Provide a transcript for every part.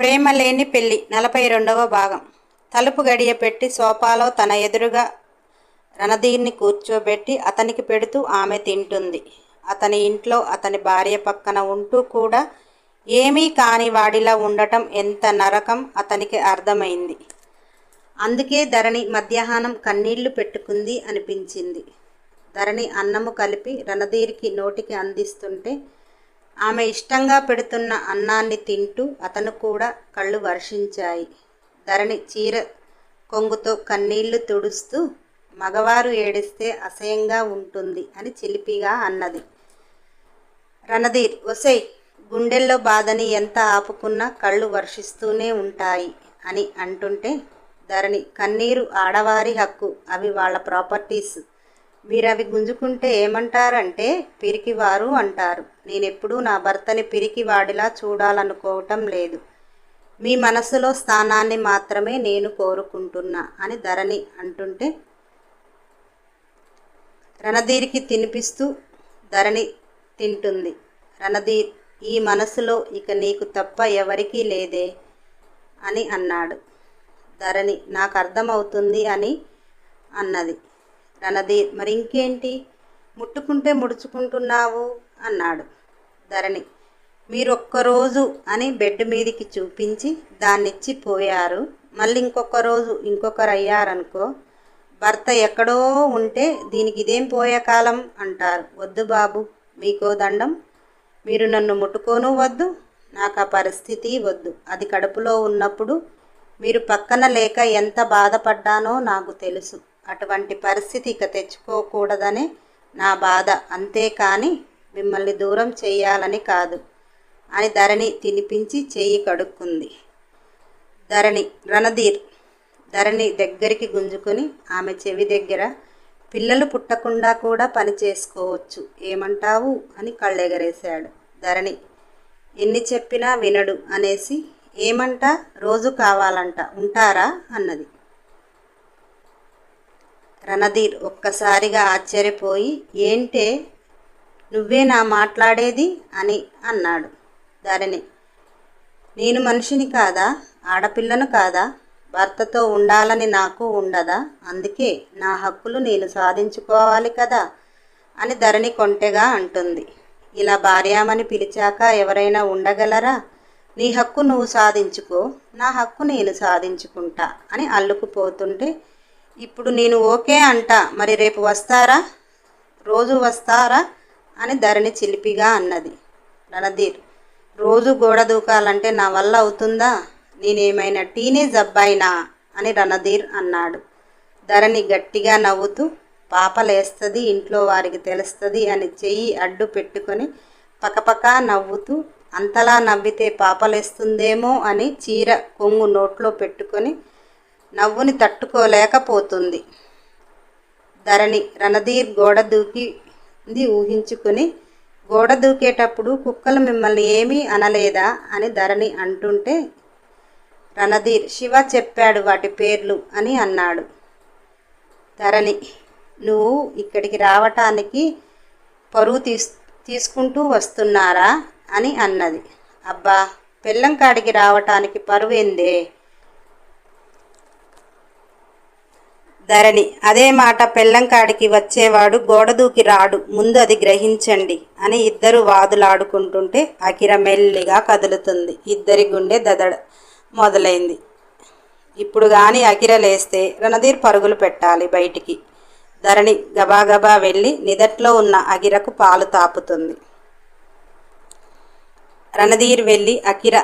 ప్రేమ లేని నలభై రెండవ భాగం. తలుపు గడియ పెట్టి సోఫాలో తన ఎదురుగా రణధీర్ని కూర్చోబెట్టి అతనికి పెడుతూ ఆమె తింటుంది. అతని ఇంట్లో అతని భార్య పక్కన ఉంటూ కూడా ఏమీ కాని వాడిలా ఉండటం ఎంత నరకం అతనికి అర్థమైంది. అందుకే ధరణి మధ్యాహ్నం కన్నీళ్ళు పెట్టుకుంది అనిపించింది. ధరణి అన్నము కలిపి రణధీర్కి నోటికి అందిస్తుంటే ఆమె ఇష్టంగా పెడుతున్న అన్నాన్ని తింటూ అతను కూడా కళ్ళు వర్షించాయి. ధరణి చీర కొంగుతో కన్నీళ్ళు తుడుస్తూ మగవారు ఏడిస్తే అసహ్యంగా ఉంటుంది అని చిలిపిగా అన్నది. రణధీర్ ఒసేయ్ గుండెల్లో బాధని ఎంత ఆపుకున్నా కళ్ళు వర్షిస్తూనే ఉంటాయి అని అంటుంటే ధరణి కన్నీరు ఆడవారి హక్కు అవి వాళ్ళ ప్రాపర్టీస్. మీరు అవి గుంజుకుంటే ఏమంటారంటే పిరికివారు అంటారు. నేనెప్పుడూ నా భర్తని పిరికివాడిలా చూడాలనుకోవటం లేదు. మీ మనసులో స్థానాన్ని మాత్రమే నేను కోరుకుంటున్నా అని ధరణి అంటుంటే రణధీర్కి తినిపిస్తూ ధరణి తింటుంది. రణధీర్ ఈ మనసులో ఇక నీకు తప్ప ఎవరికీ లేదే అని అన్నాడు. ధరణి నాకు అర్థమవుతుంది అని అన్నది. రణధీర్ మరి ఇంకేంటి ముట్టుకుంటే ముడుచుకుంటున్నావు అన్నాడు ధరణి. మీరు ఒక్కరోజు అని బెడ్ మీదికి చూపించి దాన్నిచ్చి పోయారు. మళ్ళీ ఇంకొక రోజు ఇంకొకరు అయ్యారనుకో భర్త ఎక్కడో ఉంటే దీనికి ఇదేం పోయే కాలం అంటారు. వద్దు బాబు మీకో దండం. మీరు నన్ను ముట్టుకోను వద్దు నాకు ఆ పరిస్థితి వద్దు. అది కడుపులో ఉన్నప్పుడు మీరు పక్కన లేక ఎంత బాధపడ్డానో నాకు తెలుసు. అటువంటి పరిస్థితి ఇక తెచ్చుకోకూడదనే నా బాధ. అంతేకాని మిమ్మల్ని దూరం చేయాలని కాదు. అని ధరణి తినిపించి చెయ్యి కడుక్కుంది. ధరణి రణధీర్. ధరణి దగ్గరికి గుంజుకొని ఆమె చెవి దగ్గర పిల్లలు పుట్టకుండా కూడా పని చేసుకోవచ్చు. ఏమంటావు? అని కళ్ళెగరేశాడు. ధరణి ఎన్ని చెప్పినా వినడు అనేసి ఏమంట? రోజు కావాలంట. ఉంటారా? అన్నది. రణధీర్ ఒక్కసారిగా ఆశ్చర్యపోయి ఏంటే? నువ్వే నా మాట్లాడేది? అని అన్నాడు ధరణి. నేను మనిషిని కాదా? ఆడపిల్లను కాదా? భర్తతో ఉండాలని నాకు ఉండదా? అందుకే నా హక్కులు నేను సాధించుకోవాలి కదా? అని ధరణి కొంటెగా అంటుంది. ఇలా భార్యామని పిలిచాక ఎవరైనా ఉండగలరా? నీ హక్కు నువ్వు సాధించుకో నా హక్కు నేను సాధించుకుంటా అని అల్లుకుపోతుంటే ఇప్పుడు నేను ఓకే అంట. మరి రేపు వస్తారా? రోజు వస్తారా? అని ధరణి చిలిపిగా అన్నది. రణధీర్ రోజు గోడ దూకాలంటే నా వల్ల అవుతుందా? నేనేమైనా టీనేజ్ అబ్బాయినా? అని రణధీర్ అన్నాడు. ధరణి గట్టిగా నవ్వుతూ పాపలేస్తుంది ఇంట్లో వారికి తెలుస్తుంది అని చెయ్యి అడ్డు పెట్టుకొని పకపక నవ్వుతూ అంతలా నవ్వితే పాపలేస్తుందేమో అని చీర కొంగు నోట్లో పెట్టుకొని నవ్వుని తట్టుకోలేకపోతుంది. ధరణి రణధీర్ గోడ దూకింది ఊహించుకుని. గోడ దూకేటప్పుడు కుక్కలు మిమ్మల్ని ఏమీ అనలేదా అని ధరణి అంటుంటే రణధీర్ శివ చెప్పాడు వాటి పేర్లు అని అన్నాడు. ధరణి నువ్వు ఇక్కడికి రావటానికి పరువు తీస్ తీసుకుంటూ వస్తున్నారా అని అన్నది. అబ్బా పెళ్ళం కాడికి రావటానికి పరువేందే? ధరణి అదే మాట పెళ్ళంకాడికి వచ్చేవాడు గోడ దూకి రాడు ముందు అది గ్రహించండి అని ఇద్దరు వాదులాడుకుంటుంటే అకిర మెల్లిగా కదులుతుంది. ఇద్దరి గుండె దదడ మొదలైంది. ఇప్పుడు కానీ అకిర లేస్తే రణధీర్ పరుగులు పెట్టాలి బయటికి. ధరణి గబాగబా వెళ్ళి నిదట్లో ఉన్న అగిరకు పాలు తాపుతుంది. రణధీర్ వెళ్ళి అకిర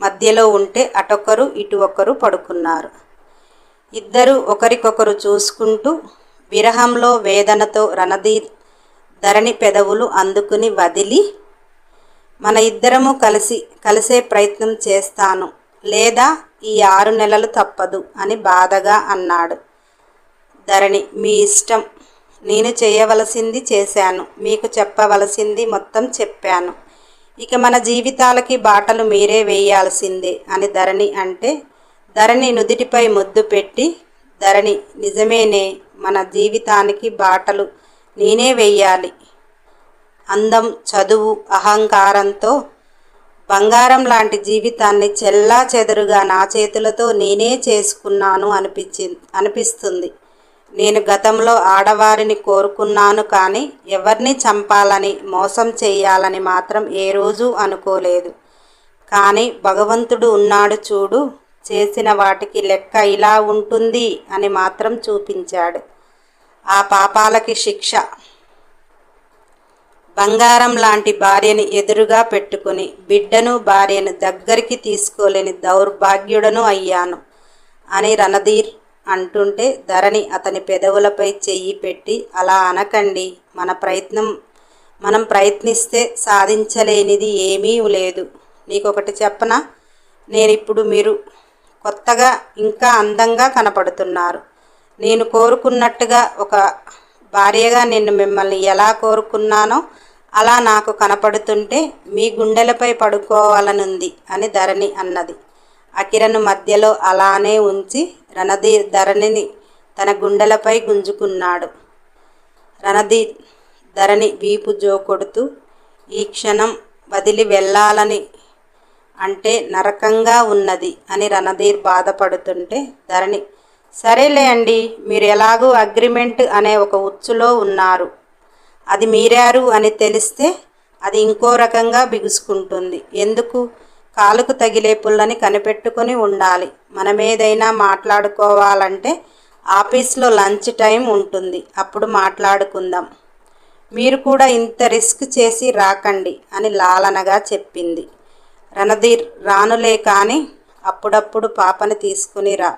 మధ్యలో ఉంటే అటొక్కరు ఇటు ఒక్కరు పడుకున్నారు. ఇద్దరు ఒకరికొకరు చూసుకుంటూ విరహంలో వేదనతో రణధీ ధరణి పెదవులు అందుకుని వదిలి మన ఇద్దరము కలిసి కలిసే ప్రయత్నం చేస్తాను. లేదా ఈ ఆరు నెలలు తప్పదు అని బాధగా అన్నాడు. ధరణి మీ ఇష్టం. నేను చేయవలసింది చేశాను. మీకు చెప్పవలసింది మొత్తం చెప్పాను. ఇక మన జీవితాలకి బాటలు మీరే వేయాల్సిందే అని ధరణి అంటే ధరణి నుదిటిపై ముద్దు పెట్టి ధరణి నిజమేనే మన జీవితానికి బాటలు నేనే వెయ్యాలి. అందం చదువు అహంకారంతో బంగారం లాంటి జీవితాన్ని చెల్లా చెదరుగా నా చేతులతో నేనే చేసుకున్నాను అనిపించి అనిపిస్తుంది. నేను గతంలో ఆడవారిని కోరుకున్నాను కానీ ఎవరిని చంపాలని మోసం చేయాలని మాత్రం ఏ రోజు అనుకోలేదు. కానీ భగవంతుడు ఉన్నాడు చూడు చేసిన వాటికి లెక్క ఇలా ఉంటుంది అని మాత్రం చూపించాడు. ఆ పాపాలకి శిక్ష. బంగారం లాంటి భార్యని ఎదురుగా పెట్టుకుని బిడ్డను భార్యను దగ్గరికి తీసుకోలేని దౌర్భాగ్యుడను అయ్యాను అని రణధీర్ అంటుంటే ధరణి అతని పెదవులపై చెయ్యి పెట్టి అలా అనకండి. మన ప్రయత్నం మనం ప్రయత్నిస్తే సాధించలేనిది ఏమీ లేదు. నీకొకటి చెప్పనా? నేను ఇప్పుడు మీరు కొత్తగా ఇంకా అందంగా కనపడుతున్నారు. నేను కోరుకున్నట్టుగా ఒక భార్యగా నేను మిమ్మల్ని ఎలా కోరుకున్నానో అలా నాకు కనపడుతుంటే మీ గుండెలపై పడుకోవాలనుంది అని ధరణి అన్నది. అకిరను మధ్యలో అలానే ఉంచి రణధీర్ ధరణిని తన గుండెలపై గుంజుకున్నాడు. రణధీర్ ధరణి వీపు జో కొడుతూ ఈ క్షణం వదిలి వెళ్ళాలని అంటే నరకంగా ఉన్నది అని రణధీర్ బాధపడుతుంటే ధరణి సరేలే అండి మీరు ఎలాగూ అగ్రిమెంట్ అనే ఒక ఉచ్చులో ఉన్నారు. అది మీరారు అని తెలిస్తే అది ఇంకో రకంగా బిగుసుకుంటుంది. ఎందుకు? కాలుకు తగిలే పుల్లని కనిపెట్టుకొని ఉండాలి. మనమేదైనా మాట్లాడుకోవాలంటే ఆఫీస్లో లంచ్ టైం ఉంటుంది. అప్పుడు మాట్లాడుకుందాం. మీరు కూడా ఇంత రిస్క్ చేసి రాకండి అని లాలనగా చెప్పింది. రణధీర్ రానులే కానీ అప్పుడప్పుడు పాపని తీసుకుని రా.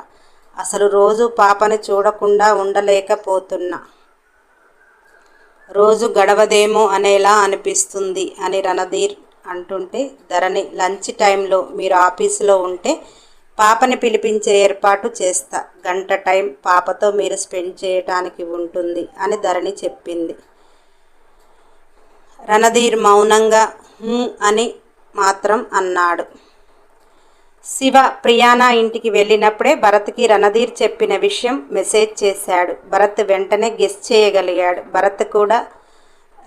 అసలు రోజు పాపని చూడకుండా ఉండలేకపోతున్నా. రోజు గడవదేమో అనేలా అనిపిస్తుంది అని రణధీర్ అంటుంటే ధరణి లంచ్ టైంలో మీరు ఆఫీసులో ఉంటే పాపని పిలిపించే ఏర్పాటు చేస్తా. గంట టైం పాపతో మీరు స్పెండ్ చేయటానికి ఉంటుంది అని ధరణి చెప్పింది. రణధీర్ మౌనంగా అని మాత్రం అన్నాడు. శివ ప్రియానా ఇంటికి వెళ్ళినప్పుడే భరత్కి రణధీర్ చెప్పిన విషయం మెసేజ్ చేశాడు. భరత్ వెంటనే గెస్ చేయగలిగాడు. భరత్ కూడా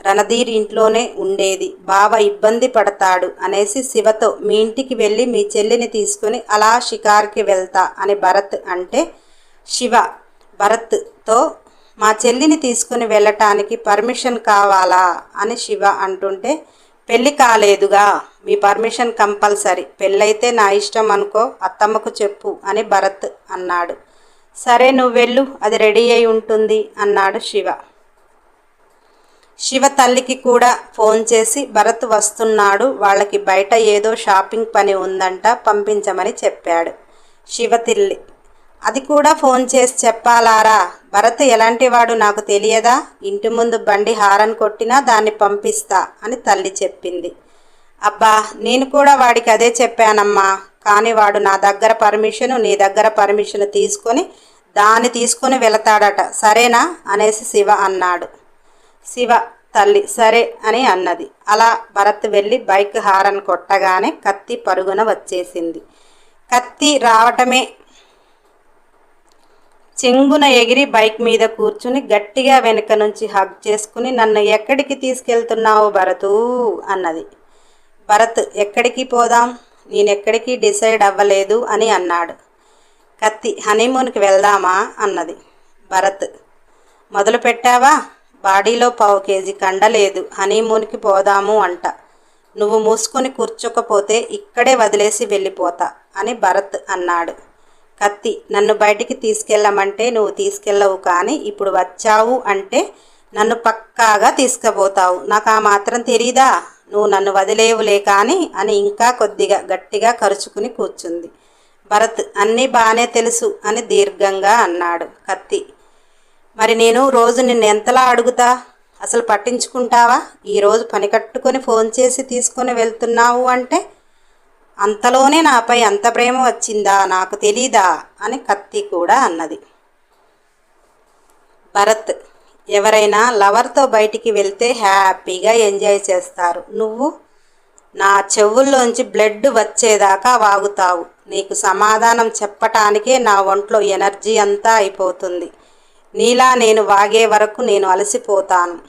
రణధీర్ ఇంట్లోనే ఉండేది. బావ ఇబ్బంది పడతాడు అనేసి శివతో మీ ఇంటికి వెళ్ళి మీ చెల్లిని తీసుకుని అలా షికార్కి వెళ్తా అని భరత్ అంటే శివ. భరత్తో మా చెల్లిని తీసుకుని వెళ్ళటానికి పర్మిషన్ కావాలా అని శివ అంటుంటే పెళ్ళి కాలేదుగా మీ పర్మిషన్ కంపల్సరీ. పెళ్ళైతే నా ఇష్టం అనుకో అత్తమ్మకు చెప్పు అని భరత్ అన్నాడు. సరే నువ్వు వెళ్ళు అది రెడీ అయి ఉంటుంది అన్నాడు శివ. శివ తల్లికి కూడా ఫోన్ చేసి భరత్ వస్తున్నాడు వాళ్ళకి బయట ఏదో షాపింగ్ పని ఉందంట పంపించమని చెప్పాడు. శివ తిల్లి. అది కూడా ఫోన్ చేసి చెప్పాలారా? భరత్ ఎలాంటివాడు నాకు తెలియదా? ఇంటి ముందు బండి హారన్ కొట్టినా దాన్ని పంపిస్తా అని తల్లి చెప్పింది. అబ్బా నేను కూడా వాడికి అదే చెప్పానమ్మా. కానీ వాడు నా దగ్గర పర్మిషన్ నీ దగ్గర పర్మిషన్ తీసుకొని దాన్ని తీసుకొని వెళతాడట. సరేనా? అనేసి శివ అన్నాడు. శివ తల్లి సరే అని అన్నది. అలా భరత్ వెళ్ళి బైక్ హారన్ కొట్టగానే కత్తి పరుగున వచ్చేసింది. కత్తి రావటమే చెంగున ఎగిరి బైక్ మీద కూర్చుని గట్టిగా వెనుక నుంచి హగ్ చేసుకుని నన్ను ఎక్కడికి తీసుకెళ్తున్నావు భరతు? అన్నది. భరత్ ఎక్కడికి పోదాం? నేనెక్కడికి డిసైడ్ అవ్వలేదు అని అన్నాడు. కత్తి హనీమూన్కి వెళ్దామా? అన్నది. భరత్ మొదలు పెట్టావా? బాడీలో పావు కేజీ కండలేదు హనీమూన్కి పోదాము అంట. నువ్వు మూసుకొని కూర్చోకపోతే ఇక్కడే వదిలేసి వెళ్ళిపోతా అని భరత్ అన్నాడు. కత్తి నన్ను బయటికి తీసుకెళ్ళమంటే నువ్వు తీసుకెళ్ళవు కానీ ఇప్పుడు వచ్చావు అంటే నన్ను పక్కాగా తీసుకుపోతావు. నాకు ఆ మాత్రం తెలీదా? నువ్వు నన్ను వదిలేవులే కానీ అని ఇంకా కొద్దిగా గట్టిగా కరుచుకుని కూర్చుంది. భరత్ అన్నీ బాగానే తెలుసు అని దీర్ఘంగా అన్నాడు కత్తి. మరి నేను రోజు నిన్ను ఎంతలా అడుగుతా? అసలు పట్టించుకుంటావా? ఈరోజు పని కట్టుకొని ఫోన్ చేసి తీసుకొని వెళ్తున్నావు అంటే అంతలోనే నాపై అంత ప్రేమ వచ్చిందా? నాకు తెలీదా? అని కత్తి కూడా అన్నది. భరత్ ఎవరైనా లవర్తో బయటికి వెళ్తే హ్యాపీగా ఎంజాయ్ చేస్తారు. నువ్వు నా చెవుల్లోంచి బ్లడ్ వచ్చేదాకా వాగుతావు. నీకు సమాధానం చెప్పటానికే నా ఒంట్లో ఎనర్జీ అంతా అయిపోతుంది. నీలా నేను వాగే వరకు నేను అలసిపోతాను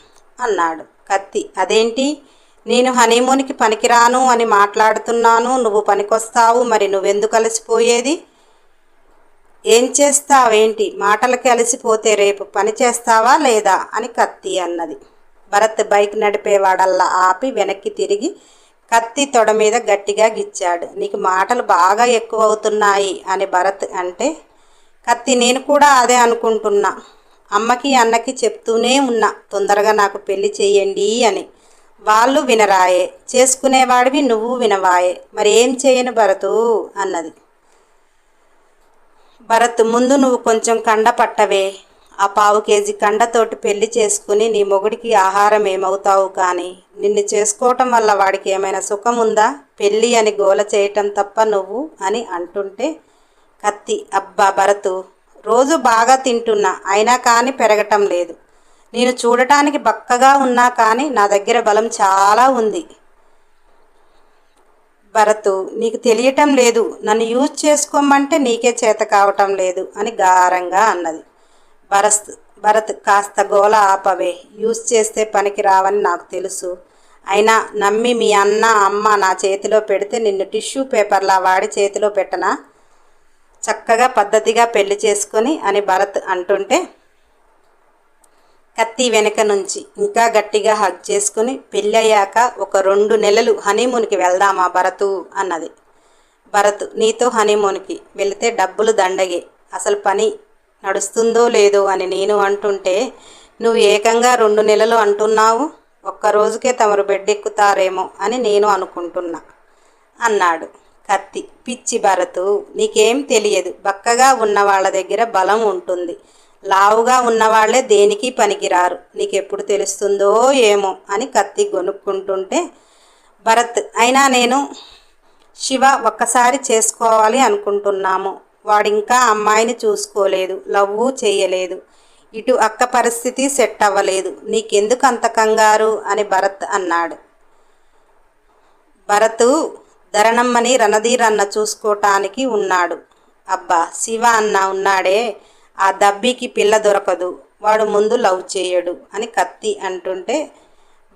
అన్నాడు. కత్తి అదేంటి? నేను హనీమూన్కి పనికిరాను అని మాట్లాడుతున్నాను. నువ్వు పనికొస్తావు. మరి నువ్వెందుకు కలిసిపోయేది ఏం చేస్తావేంటి? మాటలకి అలసిపోతే రేపు పని చేస్తావా లేదా? అని కత్తి అన్నది. భరత్ బైక్ నడిపేవాడల్లా ఆపి వెనక్కి తిరిగి కత్తి తొడ మీద గట్టిగా గిచ్చాడు. నీకు మాటలు బాగా ఎక్కువ అవుతున్నాయి అని భరత్ అంటే కత్తి నేను కూడా అదే అనుకుంటున్నా. అమ్మకి అన్నకి చెప్తూనే ఉన్నా తొందరగా నాకు పెళ్ళి చేయండి అని. వాళ్ళు వినరాయే. చేసుకునేవాడివి నువ్వు వినవాయే. మరి ఏం చేయను భరతు? అన్నది. భరత్ ముందు నువ్వు కొంచెం కండ పట్టవే. ఆ పావు కేజీ కండతోటి పెళ్ళి చేసుకుని నీ మొగుడికి ఆహారం ఏమవుతావు కానీ. నిన్ను చేసుకోవటం వల్ల వాడికి ఏమైనా సుఖం ఉందా పెళ్ళి అని గోల చేయటం తప్ప నువ్వు అని అంటుంటే కత్తి అబ్బా భరతు రోజు బాగా తింటున్నా. అయినా కానీ పెరగటం లేదు. నేను చూడటానికి బక్కగా ఉన్నా కానీ నా దగ్గర బలం చాలా ఉంది. భరతు నీకు తెలియటం లేదు. నన్ను యూజ్ చేసుకోమంటే నీకే చేత కావటం లేదు అని గారంగా అన్నది. భరత్ భరత్ కాస్త గోల ఆపవే. యూజ్ చేస్తే పనికి రావని నాకు తెలుసు. అయినా నమ్మి మీ అన్న అమ్మ నా చేతిలో పెడితే నిన్ను టిష్యూ పేపర్లా వాడి చేతిలో పెట్టనా? చక్కగా పద్ధతిగా పెళ్ళి చేసుకొని అని భరత్ అంటుంటే కత్తి వెనక నుంచి ఇంకా గట్టిగా హగ్ చేసుకుని పెళ్ళయ్యాక ఒక రెండు నెలలు హనీమూన్కి వెళ్దామా భరతు? అన్నది. భరత్ నీతో హనీమూన్కి వెళితే డబ్బులు దండగే. అసలు పని నడుస్తుందో లేదో అని నేను అంటుంటే నువ్వు ఏకంగా రెండు నెలలు అంటున్నావు? ఒక్క రోజుకే తమరు బెడ్డెక్కుతారేమో అని నేను అనుకుంటున్నా అన్నాడు. కత్తి పిచ్చి భరతు నీకేం తెలియదు. బక్కగా ఉన్న వాళ్ళ దగ్గర బలం ఉంటుంది. లావుగా ఉన్నవాళ్ళే దేనికి పనికిరారు? నీకెప్పుడు తెలుస్తుందో ఏమో అని కత్తి గొనుక్కుంటుంటే భరత్ అయినా నేను శివ ఒక్కసారి చేసుకోవాలి అనుకుంటున్నాము. వాడింకా అమ్మాయిని చూసుకోలేదు లవ్వు చేయలేదు. ఇటు అక్క పరిస్థితి సెట్ అవ్వలేదు. నీకెందుకు అంత కంగారు? అని భరత్ అన్నాడు. భరతు ధరణమ్మని అన్న చూసుకోటానికి ఉన్నాడు. అబ్బా శివ అన్న ఉన్నాడే. ఆ దబ్బికి పిల్ల దొరకదు. వాడు ముందు లవ్ చేయడు అని కత్తి అంటుంటే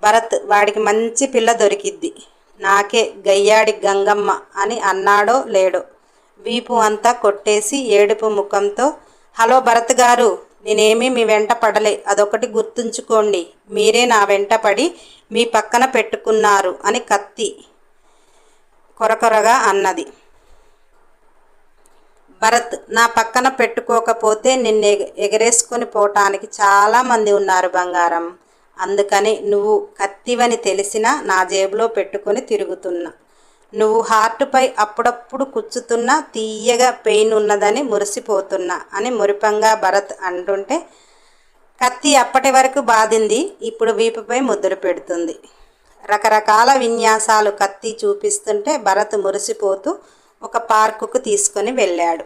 భరత్ వాడికి మంచి పిల్ల దొరికిద్ది. నాకే గయ్యాడి గంగమ్మ అని అన్నాడో లేడో. వీపు అంతా కొట్టేసి ఏడుపు ముఖంతో హలో భరత్ గారు నేనేమీ మీ వెంట పడలే. అదొకటి గుర్తుంచుకోండి. మీరే నా వెంట పడి మీ పక్కన పెట్టుకున్నారు అని కత్తి కొరకొరగా అన్నది. భరత్ నా పక్కన పెట్టుకోకపోతే నిన్ను ఎగ ఎగరేసుకొని పోవటానికి చాలామంది ఉన్నారు బంగారం. అందుకని నువ్వు కత్తివని తెలిసినా నా జేబులో పెట్టుకొని తిరుగుతున్నా. నువ్వు హార్ట్పై అప్పుడప్పుడు కుచ్చుతున్నా తీయగా పెయిన్ ఉన్నదని మురిసిపోతున్నా అని మురిపంగా భరత్ అంటుంటే కత్తి అప్పటి వరకు బాధింది ఇప్పుడు వీపుపై ముద్దులు పెడుతుంది. రకరకాల విన్యాసాలు కత్తి చూపిస్తుంటే భరత్ మురిసిపోతూ ఒక పార్కుకు తీసుకొని వెళ్ళాడు.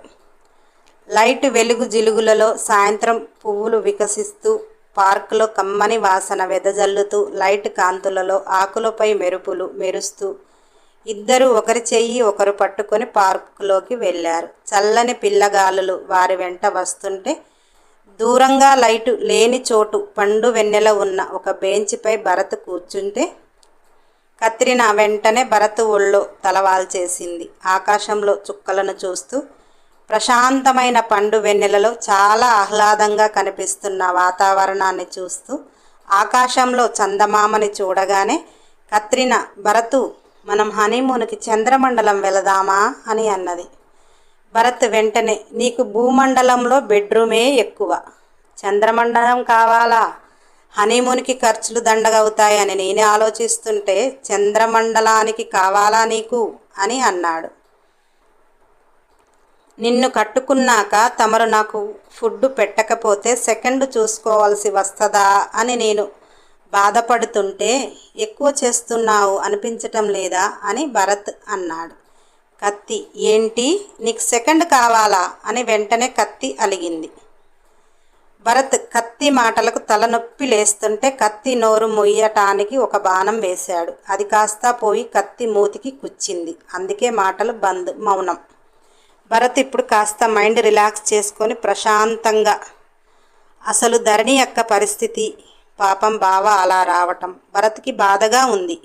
లైట్ వెలుగు జిలుగులలో సాయంత్రం పువ్వులు వికసిస్తూ పార్కులో కమ్మని వాసన వెదజల్లుతూ లైట్ కాంతులలో ఆకులపై మెరుపులు మెరుస్తూ ఇద్దరు ఒకరి చెయ్యి ఒకరు పట్టుకొని పార్కులోకి వెళ్ళారు. చల్లని పిల్లగాలులు వారి వెంట వస్తుంటే దూరంగా లైటు లేని చోటు పండు వెన్నెల ఉన్న ఒక బెంచ్పై భరత్ కూర్చుంటే కత్రిన వెంటనే భరత్ ఒళ్ళో తలవాల్చేసింది. ఆకాశంలో చుక్కలను చూస్తూ ప్రశాంతమైన పండు వెన్నెలలో చాలా ఆహ్లాదంగా కనిపిస్తున్న వాతావరణాన్ని చూస్తూ ఆకాశంలో చందమామని చూడగానే కత్రిన భరతు మనం హనీమూన్కి చంద్రమండలం వెళదామా అని అన్నది. భరత్ వెంటనే నీకు భూమండలంలో బెడ్రూమే ఎక్కువ. చంద్రమండలం కావాలా? హనీమూన్కి ఖర్చులు దండగవుతాయని నేనే ఆలోచిస్తుంటే చంద్రమండలానికి కావాలా నీకు? అని అన్నాడు. నిన్ను కట్టుకున్నాక తమరు నాకు ఫుడ్ పెట్టకపోతే సెకండ్ చూసుకోవాల్సి వస్తుందా అని నేను బాధపడుతుంటే ఎక్కువ చేస్తున్నావు అనిపించటం లేదా అని భరత్ అన్నాడు. కత్తి ఏంటి? నీకు సెకండ్ కావాలా? అని వెంటనే కత్తి అలిగింది. భరత్ కత్తి కత్తి మాటలకు తలనొప్పి లేస్తుంటే కత్తి నోరు మొయ్యటానికి ఒక బాణం వేశాడు. అది కాస్త పోయి కత్తి మూతికి కుచ్చింది అందుకే మాటలు బంద్ మౌనం. భరత్ ఇప్పుడు కాస్త మైండ్ రిలాక్స్ చేసుకొని ప్రశాంతంగా అసలు ధరణి యొక్క పరిస్థితి? పాపం బావ అలా రావటం. భరత్కి బాధగా ఉంది.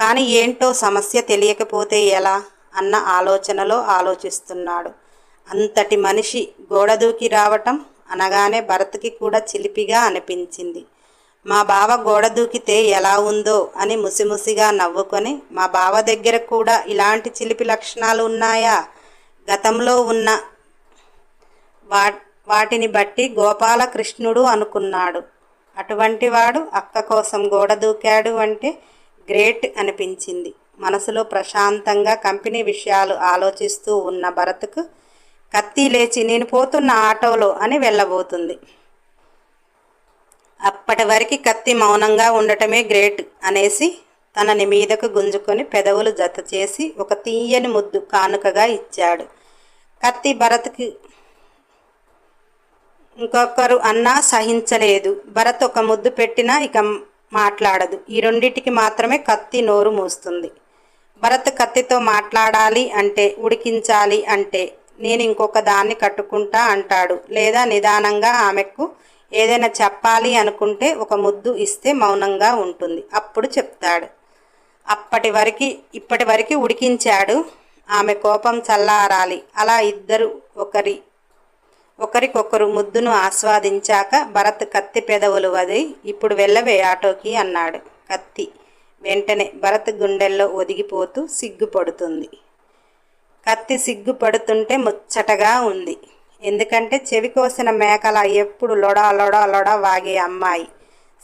కానీ ఏంటో సమస్య తెలియకపోతే ఎలా అన్న ఆలోచనలో ఆలోచిస్తున్నాడు. అంతటి మనిషి గోడ దూకి రావటం అనగానే భరత్కి కూడా చిలిపిగా అనిపించింది. మా బావ గోడ దూకితే ఎలా ఉందో అని ముసిముసిగా నవ్వుకొని మా బావ దగ్గర కూడా ఇలాంటి చిలిపి లక్షణాలు ఉన్నాయా? గతంలో ఉన్న వా వాటిని బట్టి గోపాలకృష్ణుడు అనుకున్నాడు. అటువంటి వాడు అక్క కోసం గోడ దూకాడు అంటే గ్రేట్ అనిపించింది. మనసులో ప్రశాంతంగా కంపెనీ విషయాలు ఆలోచిస్తూ ఉన్న భరత్కు కత్తి లేచి నేను పోతున్న ఆటోలో అని వెళ్ళబోతుంది. అప్పటి వరకు కత్తి మౌనంగా ఉండటమే గ్రేట్ అనేసి తనని మీదకు గుంజుకొని పెదవులు జత చేసి ఒక తీయని ముద్దు కానుకగా ఇచ్చాడు. కత్తి భరత్కి ఇంకొకరు అన్నా సహించలేదు. భరత్ ఒక ముద్దు పెట్టినా ఇక మాట్లాడదు. ఈ రెండింటికి మాత్రమే కత్తి నోరు మూస్తుంది. భరత్ కత్తితో మాట్లాడాలి అంటే ఉడికించాలి అంటే నేను ఇంకొక దాన్ని కట్టుకుంటా అంటాడు. లేదా నిదానంగా ఆమెకు ఏదైనా చెప్పాలి అనుకుంటే ఒక ముద్దు ఇస్తే మౌనంగా ఉంటుంది. అప్పుడు చెప్తాడు. అప్పటి వరకు ఇప్పటి వరకు ఉడికించాడు. ఆమె కోపం చల్లారాలి. అలా ఇద్దరు ఒకరి ఒకరికొకరు ముద్దును ఆస్వాదించాక భరత్ కత్తి పెదవులు వది ఇప్పుడు వెళ్ళవే ఆటోకి అన్నాడు. కత్తి వెంటనే భరత్ గుండెల్లో ఒదిగిపోతూ సిగ్గుపడుతుంది. కత్తి సిగ్గుపడుతుంటే ముచ్చటగా ఉంది. ఎందుకంటే చెవి కోసిన మేకల ఎప్పుడు లొడా లొడా లొడా వాగే అమ్మాయి.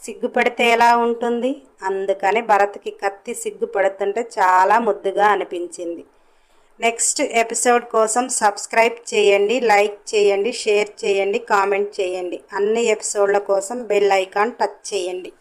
సిగ్గుపడితే ఎలా ఉంటుంది? అందుకని భరత్కి కత్తి సిగ్గుపడుతుంటే చాలా ముద్దుగా అనిపించింది. నెక్స్ట్ ఎపిసోడ్ కోసం సబ్స్క్రైబ్ చేయండి లైక్ చేయండి షేర్ చేయండి కామెంట్ చేయండి. అన్ని ఎపిసోడ్ల కోసం బెల్ ఐకాన్ టచ్ చేయండి.